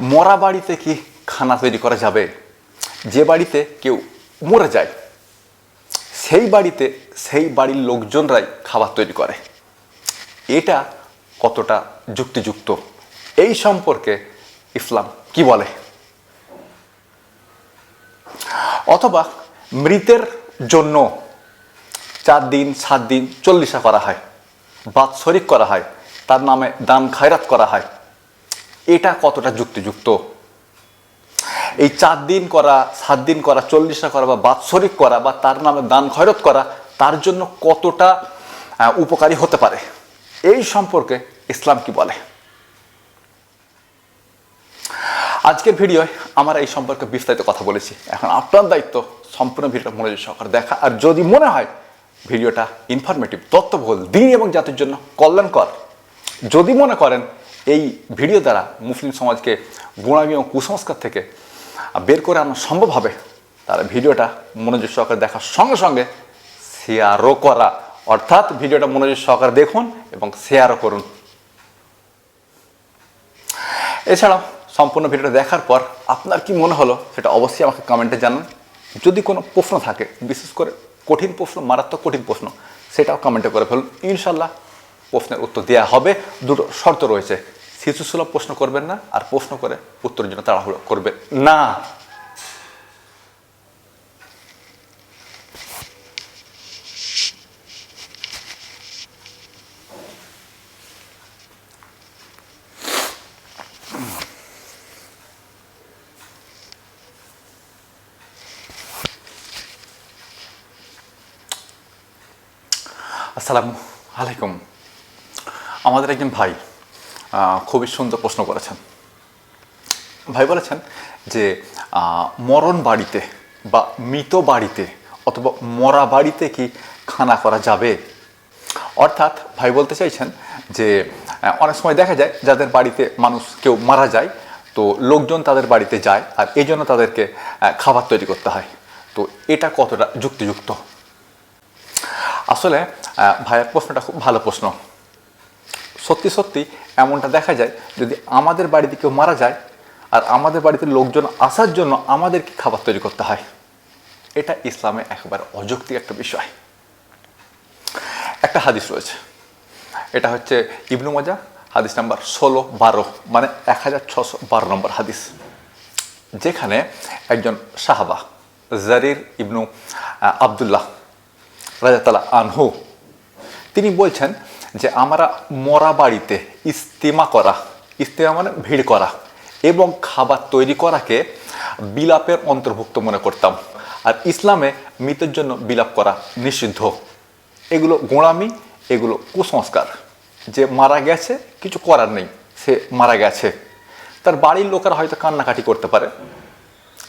মরা বাড়িতে কি খানা তৈরি করা যাবে? যে বাড়িতে কেউ মরে যায়, সেই বাড়িতে সেই বাড়ির লোকজনরাই খাবার তৈরি করে। এটা কতটা যুক্তিযুক্ত? এই সম্পর্কে ইসলাম কি বলে? অথবা মৃতের জন্য চার দিন, সাত দিন চল্লিশা করা হয়, বাৎসরিক করা হয়, তার নামে দান খায়রাত করা হয়। এটা কতটা যুক্তিযুক্ত? এই চার দিন করা, সাত দিন করা, চল্লিশা করা বা বাৎসরিক করা বা তার নামে দান খয়রত করা, তার জন্য কতটা উপকারী হতে পারে? এই সম্পর্কে ইসলাম কি বলে? আজকের ভিডিওয় আমরা এই সম্পর্কে বিস্তারিত কথা বলেছি। এখন আপনার দায়িত্ব সম্পূর্ণ ভিডিওটা মনোযোগ সহকারে দেখা। আর যদি মনে হয় ভিডিওটা ইনফরমেটিভ তথ্যবহুল, দিন এবং জাতির জন্য কল্যাণকর, যদি মনে করেন এই ভিডিও দ্বারা মুসলিম সমাজকে গুণামি এবং কুসংস্কার থেকে বের করে আনা সম্ভব হবে তাহলে ভিডিওটা মনোযোগ সহকারে দেখার সঙ্গে সঙ্গে শেয়ারও করা। অর্থাৎ ভিডিওটা মনোযোগ সহকারে দেখুন এবং শেয়ারও করুন। এছাড়াও সম্পূর্ণ ভিডিওটা দেখার পর আপনার কি মনে হলো সেটা অবশ্যই আমাকে কমেন্টে জানান। যদি কোনো প্রশ্ন থাকে, বিশেষ করে কঠিন প্রশ্ন, মারাত্মক কঠিন প্রশ্ন, সেটাও কমেন্টে করে ফেলুন। ইনশাল্লাহ প্রশ্নের উত্তর দেওয়া হবে। দুটো শর্ত রয়েছে। শিশুসুলভ প্রশ্ন করবেন না আর প্রশ্ন করে উত্তরের জন্য তাড়াহুড়ো করবেন না। আসসালামু আলাইকুম। আমাদের একজন ভাই খুবই সুন্দর প্রশ্ন করেছেন। ভাই বলেছেন যে মরণ বাড়িতে বা মৃত বাড়িতে অথবা মরা বাড়িতে কি খানা করা যাবে? অর্থাৎ ভাই বলতে চাইছেন যে অনেক সময় দেখা যায় যাদের বাড়িতে মানুষ কেউ মারা যায়, তো লোকজন তাদের বাড়িতে যায় আর এই জন্য তাদেরকে খাবার তৈরি করতে হয়। তো এটা কতটা যুক্তিযুক্ত? আসলে ভাইয়ের প্রশ্নটা খুব ভালো প্রশ্ন। সত্যি সত্যি এমনটা দেখা যায় যদি আমাদের বাড়িতে কেউ মারা যায় আর আমাদের বাড়িতে লোকজন আসার জন্য আমাদেরকে খাবার তৈরি করতে হয়। এটা ইসলামে একেবারে অযৌক্তিক একটা বিষয়। একটা হাদিস রয়েছে। এটা হচ্ছে ইবনু মজা হাদিস নাম্বার ষোলো বারো মানে এক হাজার ছশো বারো নম্বর হাদিস। যেখানে একজন সাহাবা, জারির ইবনু আবদুল্লাহ রাজাতালা আনহু, তিনি বলছেন যে আমরা মরা বাড়িতে ইস্তেমা করা, ইস্তেমা মানে ভিড় করা এবং খাবার তৈরি করাকে বিলাপের অন্তর্ভুক্ত মনে করতাম। আর ইসলামে মৃতের জন্য বিলাপ করা নিষিদ্ধ। এগুলো গোঁড়ামি, এগুলো কুসংস্কার। যে মারা গেছে, কিছু করার নেই, সে মারা গেছে। তার বাড়ির লোকেরা হয়তো কান্নাকাটি করতে পারে।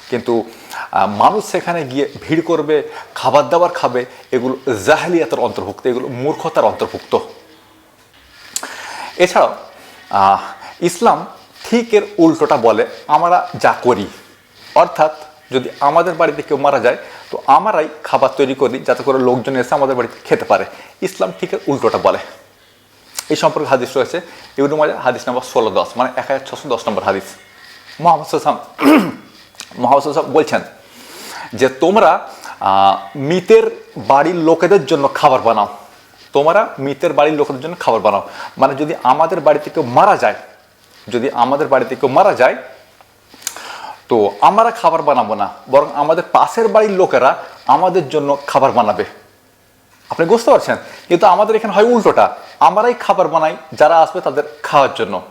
কিন্তু মানুষ সেখানে গিয়ে ভিড় করবে, খাবার দাবার খাবে, এগুলো জাহালিয়াতের অন্তর্ভুক্ত, এগুলো মূর্খতার অন্তর্ভুক্ত। এছাড়াও ইসলাম ঠিক এর উল্টোটা বলে, আমরা যা করি। অর্থাৎ, যদি আমাদের বাড়িতে কেউ মারা যায়, তো আমরাই খাবার তৈরি করি যাতে করে লোকজন এসে আমাদের বাড়িতে খেতে পারে। ইসলাম ঠিক এর উল্টোটা বলে। এই সম্পর্কে হাদিস রয়েছে। ইবনু মাজা হাদিস নম্বর ষোলো দশ মানে এক হাজার ছশো দশ নম্বর হাদিস। মোহাম্মদ সাল্লাম মোহাম্মদ সাল্লাম বলছেন যে, তোমরা মৃতের বাড়ির লোকেদের জন্য খাবার বানাও। তোমরা মৃতের বাড়ির লোকেদের জন্য খাবার বানাও। মানে যদি আমাদের বাড়িতে কেউ মারা যায়, যদি আমাদের বাড়িতে কেউ মারা যায়, তো আমরা খাবার বানাবো না, বরং আমাদের পাশের বাড়ির লোকেরা আমাদের জন্য খাবার বানাবে। আপনি বুঝতে পারছেন? কিন্তু আমাদের এখানে হয় উল্টোটা। আমরাই খাবার বানাই, যারা আসবে তাদের খাওয়ার জন্য।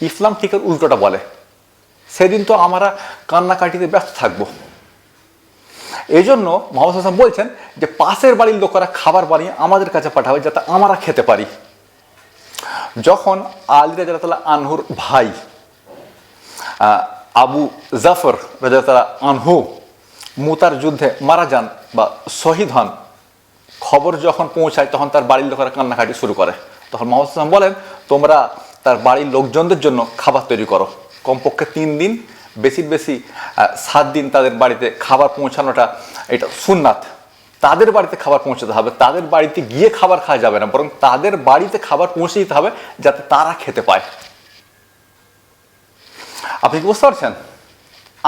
ইসলাম ঠিক উল্টোটা বলে। সেদিন তো আমরা কান্নাকাটিতে ব্যস্ত থাকব। এই জন্য মোহাম্মদ হাসান বলছেন যে পাশের বাড়ির লোকেরা খাবার বানিয়ে আমাদের কাছে পাঠাবে যাতে আমরা খেতে পারি। যখন আলী রাজাতলা আনহুর ভাই আবু জাফর রাজাতলা আনহু মুতার যুদ্ধে মারা যান বা শহীদ হন, খবর যখন পৌঁছায় তখন তার বাড়ির লোকেরা কান্নাকাটি শুরু করে। তখন মোহাম্মদ হাসান বলেন, তোমরা তার বাড়ির লোকজনদের জন্য খাবার তৈরি করো। কমপক্ষে তিন দিন বেশি বেশি সাত দিন তাদের বাড়িতে খাবার পৌঁছানোটা এটা সুন্নাত। তাদের বাড়িতে খাবার পৌঁছাতে হবে, তাদের বাড়িতে গিয়ে খাবার খাওয়া যাবে না, বরং তাদের বাড়িতে খাবার পৌঁছে দিতে হবে যাতে তারা খেতে পায়। আপনি কি বুঝতে পারছেন?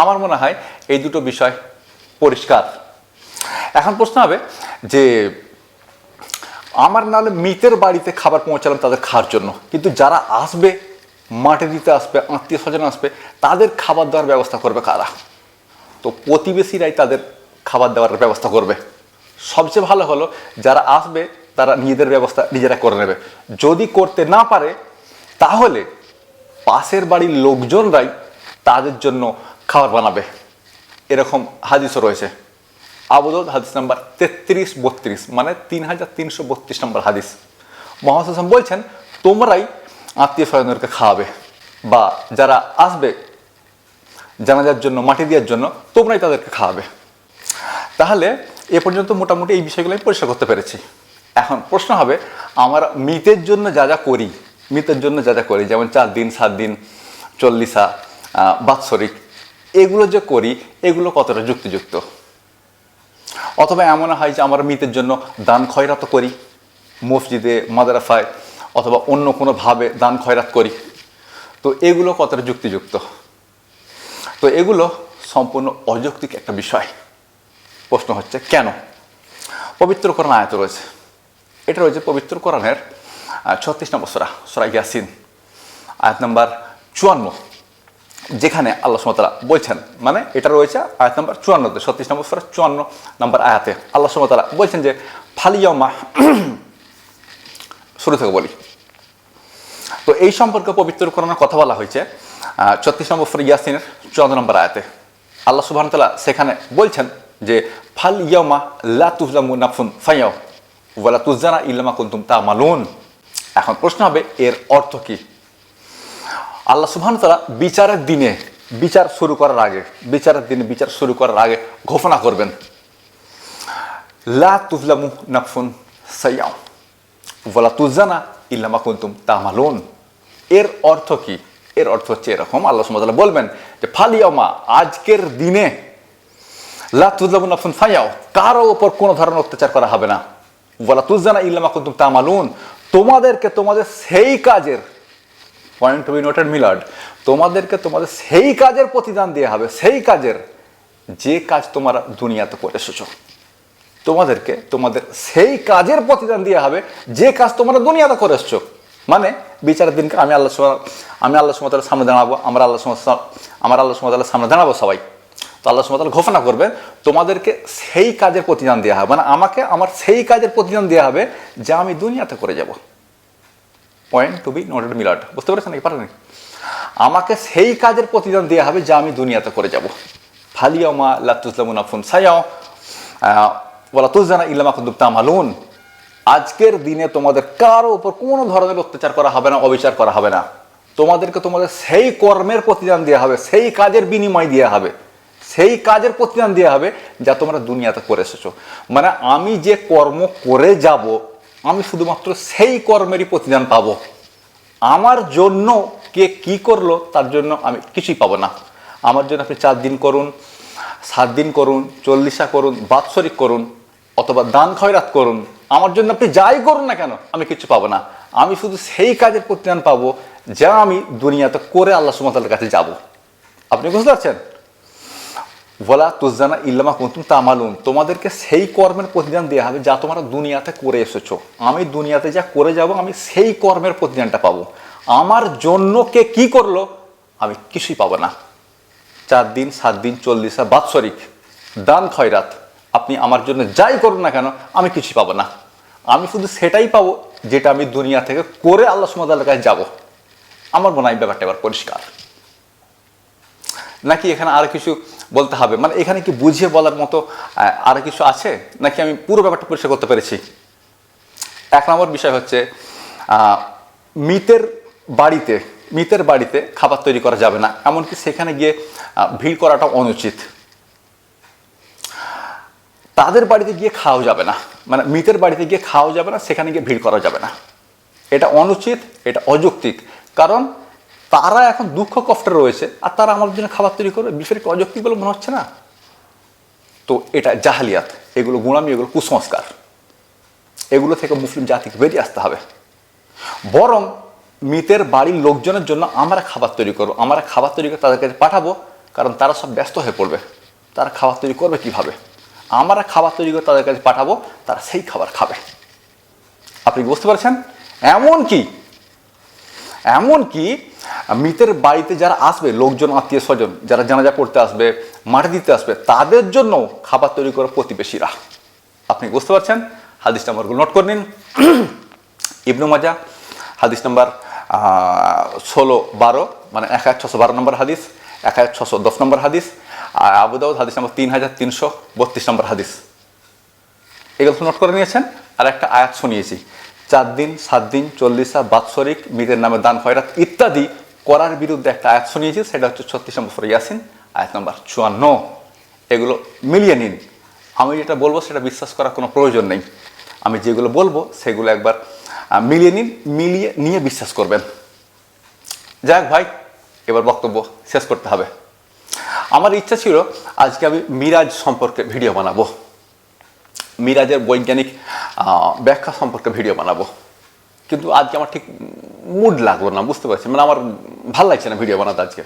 আমার মনে হয় এই দুটো বিষয় পরিষ্কার। এখন প্রশ্ন হবে যে, আমার নাহলে মৃতের বাড়িতে খাবার পৌঁছালাম তাদের খাওয়ার জন্য, কিন্তু যারা আসবে মাটি দিতে আসবে আত্মীয় স্বজন আসবে, তাদের খাবার দেওয়ার ব্যবস্থা করবে কারা? তো প্রতিবেশীরাই তাদের খাবার দেওয়ার ব্যবস্থা করবে। সবচেয়ে ভালো হলো, যারা আসবে, তারা নিজেদের ব্যবস্থা নিজেরা করে নেবে। যদি করতে না পারে, তাহলে পাশের বাড়ির লোকজনরাই তাদের জন্য খাবার বানাবে। এরকম হাদিসও রয়েছে। আবুদৌদ হাদিস নাম্বার তেত্রিশ, বত্রিশ মানে তিন হাজার তিনশো বত্রিশ নম্বর হাদিস। হাসান বলছেন, তোমরাই আত্মীয় স্বজনদেরকে খাওয়াবে বা যারা আসবে জানাজার জন্য, মাটি দেওয়ার জন্য, তোমরাই তাদেরকে খাওয়াবে। তাহলে এ পর্যন্ত মোটামুটি এই বিষয়গুলো আমি পরিষ্কার করতে পেরেছি। এখন প্রশ্ন হবে, আমরা মৃতের জন্য যা যা করি, মৃতের জন্য যা যা করি, যেমন চার দিন, সাত দিন, চল্লিশা বাৎসরিক, এগুলো যে করি, এগুলো কতটা যুক্তিযুক্ত? অথবা এমন হয় যে আমরা মৃতের জন্য দান খয়রাত করি, মসজিদে মাদারাফায় অথবা অন্য কোনোভাবে দান খয়রাত করি। তো এগুলো কতটা যুক্তিযুক্ত। তো এগুলো সম্পূর্ণ অযৌক্তিক একটা বিষয়। প্রশ্ন হচ্ছে, কেন? পবিত্র কোরআন আয়ত রয়েছে। এটা রয়েছে পবিত্র কোরআনের ছত্রিশ নম্বর সরা সরা ইয়াসিন, আয়াত নাম্বার চুয়ান্ন, যেখানে আল্লাহ সুমতালা বলছেন মানে এটা রয়েছে আয়াত নাম্বার চুয়ান্নতে, ছত্রিশ নম্বর সরা চুয়ান্ন নম্বর আয়াতে। আল্লাহ সুমতালা বলছেন যে ফালিয়মা শুরু থেকে বলি। তো এই সম্পর্কে পবিত্র কোরআনের কথা বলা হয়েছে ছত্রিশ নম্বর ইয়াসিনের চুয়ান্ন নম্বর আয়াতে। আল্লাহ সুবহান তালা সেখানে বলছেন যে, ফাল ইয়ামা লা তুজলামু নাফুন ফাইয়াও ওয়ালা তুজানা ইল্লামা কুনতুম তা মালুন এখন প্রশ্ন হবে, এর অর্থ কি? আল্লাহ সুবহান তালা বিচারের দিনে বিচার শুরু করার আগে, বিচারের দিনে বিচার শুরু করার আগে ঘোষণা করবেন। লা তুজলামু নাফুন সাইয়াও ওয়ালা তুজানা ইল্লামা কুনতুম তামালুন। এর অর্থ কি? এর অর্থ হচ্ছে এরকম। আল্লাহ সুবহানাহু বলবেন যে ফালিয়ামা আজকের দিনে লা তুজলামু নাফসুন ফাইয়াও, কারও ওপর কোনো ধরনের অত্যাচার করা হবে না। ওয়ালা তুজানা ইল্লামা কুনতুম তামালুন। তোমাদেরকে তোমাদের সেই কাজের point to be noted milord তোমাদেরকে তোমাদের সেই কাজের প্রতিদান দেওয়া হবে। সেই কাজের যে কাজ তোমরা দুনিয়াতে করে এসেছ। তোমাদেরকে তোমাদের সেই কাজের প্রতিদান দেওয়া হবে, যে কাজ তোমরা দুনিয়াতে করে এসছো। মানে বিচারের দিনকে আমি আল্লাহ আমি আল্লাহ সুমতালের সামনে দাঁড়াবো, আমরা আল্লাহ আমার আল্লাহ সুমতালের সামনে দাঁড়াবো সবাই। তো আল্লাহ সুমতাল ঘোষণা করবেন তোমাদেরকে সেই কাজের প্রতিদান দেওয়া হবে। মানে আমাকে আমার সেই কাজের প্রতিদান দেওয়া হবে যা আমি দুনিয়াতে করে যাব। Point to be noted milord বুঝতে পেরেছেন নাকি? পারেন আমাকে সেই কাজের প্রতিদান দেওয়া হবে যা আমি দুনিয়াতে করে যাব। ফালিয়ামা লাতুজলামুন আফুন সায়াও বলা তুজানা ইল্লামা কুদ্দুব তামালুন। আজকের দিনে তোমাদের কারও উপর কোনো ধরনের অত্যাচার করা হবে না, অবিচার করা হবে না। তোমাদেরকে তোমাদের সেই কর্মের প্রতিদান দেওয়া হবে, সেই কাজের বিনিময় দেওয়া হবে, সেই কাজের প্রতিদান দেওয়া হবে যা তোমরা দুনিয়াতে করে এসেছ। মানে আমি যে কর্ম করে যাব, আমি শুধুমাত্র সেই কর্মেরই প্রতিদান পাবো। আমার জন্য কে কি করল, তার জন্য আমি কিছুই পাবো না। আমার জন্য আপনি চার দিন করুন, সাত দিন করুন, চল্লিশা করুন, বাৎসরিক করুন। অথবা দান খয়রাত করুন। আমার জন্য আপনি যাই করুন না কেন, আমি কিছু পাবো না। আমি শুধু সেই কাজের প্রতিদান পাবো যা আমি দুনিয়াতে করে আল্লাহ সুমতালের কাছে যাব। আপনি বুঝতে পারছেন? বলা তুজানা ইল্লামা কুন্তুম তামালুন। তোমাদেরকে সেই কর্মের প্রতিদান দেওয়া হবে যা তোমরা দুনিয়াতে করে এসেছ। আমি দুনিয়াতে যা করে যাব, আমি সেই কর্মের প্রতিদানটা পাবো। আমার জন্য কে কি করল, আমি কিছুই পাবো না। চার দিন, সাত দিন, চল্লিশা, বাৎসরিক দান খয়রাত। আপনি আমার জন্য যাই করুন না কেন আমি কিছুই পাবো না। আমি শুধু সেটাই পাবো যেটা আমি দুনিয়া থেকে করে আল্লাহ সুমতাল্লার কাছে যাব। আমার মনে হয় ব্যাপারটা এবার পরিষ্কার। নাকি এখানে আরও কিছু বলতে হবে? মানে এখানে কি বুঝিয়ে বলার মতো আহ, আরও কিছু আছে? নাকি আমি পুরো ব্যাপারটা পরিষ্কার করতে পেরেছি? এক নম্বর বিষয় হচ্ছে মৃতের বাড়িতে মৃতের বাড়িতে খাবার তৈরি করা যাবে না। এমনকি সেখানে গিয়ে ভিড় করাটা অনুচিত। তাদের বাড়িতে গিয়ে খাওয়া যাবে না। মানে মৃতের বাড়িতে গিয়ে খাওয়া যাবে না, সেখানে গিয়ে ভিড় করা যাবে না। এটা অনুচিত, এটা অযৌক্তিক। কারণ তারা এখন দুঃখ কষ্টে রয়েছে, আর তারা আমাদের জন্য খাবার তৈরি করবে। বিষয়টা অযৌক্তিক বলে মনে হচ্ছে না? তো এটা জাহালিয়াত, এগুলো গুণামি এগুলো কুসংস্কার। এগুলো থেকে মুসলিম জাতিকে বেরিয়ে আসতে হবে। বরং মৃতের বাড়ির লোকজনের জন্য আমরা খাবার তৈরি করব, আমরা খাবার তৈরি করে তাদের কাছে পাঠাবো, কারণ তারা সব ব্যস্ত হয়ে পড়বে। তারা খাবার তৈরি করবে কীভাবে? আমরা খাবার তৈরি করে তাদের কাছে পাঠাবো, তারা সেই খাবার খাবে। আপনি বুঝতে পারছেন? এমন কি এমন কি মৃতের বাড়িতে যারা আসবে, লোকজন, আত্মীয় স্বজন, যারা জানাজা পড়তে আসবে মাটি দিতে আসবে, তাদের জন্য খাবার তৈরি করে প্রতিবেশীরা। আপনি বুঝতে পারছেন? হাদিস নাম্বারগুলো নোট করে নিন। ইবনু মাজা হাদিস নাম্বার ষোলো বারো মানে এক হাজার ছশো বারো নম্বর হাদিস, এক হাজার ছশো দশ নম্বর হাদিস আর আবু দাউদ হাদিস নম্বর তিন হাজার তিনশো বত্রিশ নম্বর হাদিস। এগুলো নোট করে নিয়েছেন? আর একটা আয়াত শুনিয়েছি। চার দিন, সাত দিন, চল্লিশা, বাৎসরিক, মৃতের নামে দান খয়রাত ইত্যাদি করার বিরুদ্ধে একটা আয়াত শুনিয়েছি, সেটা হচ্ছে ছত্রিশ নম্বর ইয়াসিন, আয়াত নম্বর চুয়ান্ন। এগুলো মিলিয়ে নিন। আমি যেটা বলব, সেটা বিশ্বাস করার কোনো প্রয়োজন নেই। আমি যেগুলো বলব, সেগুলো একবার মিলিয়ে নিন, মিলিয়ে নিয়ে বিশ্বাস করবেন। যাক ভাই, এবার বক্তব্য শেষ করতে হবে। আমার ইচ্ছা ছিল আজকে আমি মিরাজ সম্পর্কে ভিডিও বানাবো। মিরাজের বৈজ্ঞানিক ব্যাখ্যা সম্পর্কে ভিডিও বানাবো। কিন্তু আজকে আমার ঠিক মুড লাগল না, বুঝতে পারছি মানে আমার ভালো লাগছে না ভিডিও বানাতে আজকে।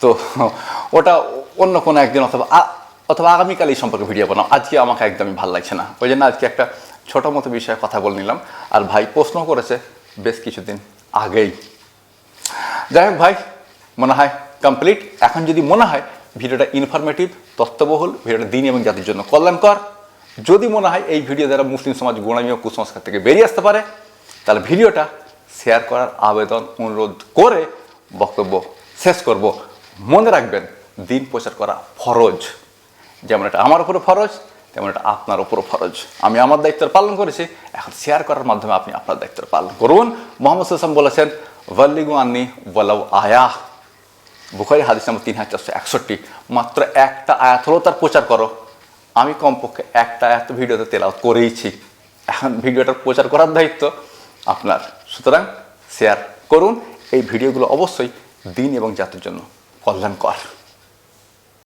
তো ওটা অন্য কোনো একদিন অথবা অথবা আগামীকাল এই সম্পর্কে ভিডিও বানাও। আজকে আমাকে একদমই ভালো লাগছে না। ওই জন্য আজকে একটা ছোটো মতো বিষয়ে কথা বলে নিলাম। আর ভাই প্রশ্ন করেছে বেশ কিছুদিন আগেই। যাই হোক ভাই, মনে হয় কমপ্লিট এখন যদি মনে হয় ভিডিওটা ইনফরমেটিভ তথ্যবহুল, ভিডিওটা দিন এবং জাতির জন্য কল্যাণকর। যদি মনে হয় এই ভিডিও দ্বারা মুসলিম সমাজ গোড়ামি ও কুসংস্কার থেকে বেরিয়ে আসতে পারে, তাহলে ভিডিওটা শেয়ার করার আবেদন, অনুরোধ করে বক্তব্য শেষ করব। মনে রাখবেন, দিন প্রচার করা ফরজ। যেমন এটা আমার উপরে ফরজ, তেমন এটা আপনার উপরও ফরজ। আমি আমার দায়িত্ব পালন করেছি, এখন শেয়ার করার মাধ্যমে আপনি আপনার দায়িত্ব পালন করুন। মোহাম্মদ সাল্লাম বলেছেন, ওয়াল্লিগু আন্নি ওয়ালাউ আয়া বুখারি হাদিস নম্বর তিন হাজার চারশো একষট্টি। মাত্র একটা আয়াত হলেও তার প্রচার করো। আমি কমপক্ষে একটা আয়াত ভিডিওতে তেলাও করেইছি। এখন ভিডিওটার প্রচার করার দায়িত্ব আপনার। সুতরাং শেয়ার করুন। এই ভিডিওগুলো অবশ্যই দিন এবং জাতির জন্য কল্যাণকর।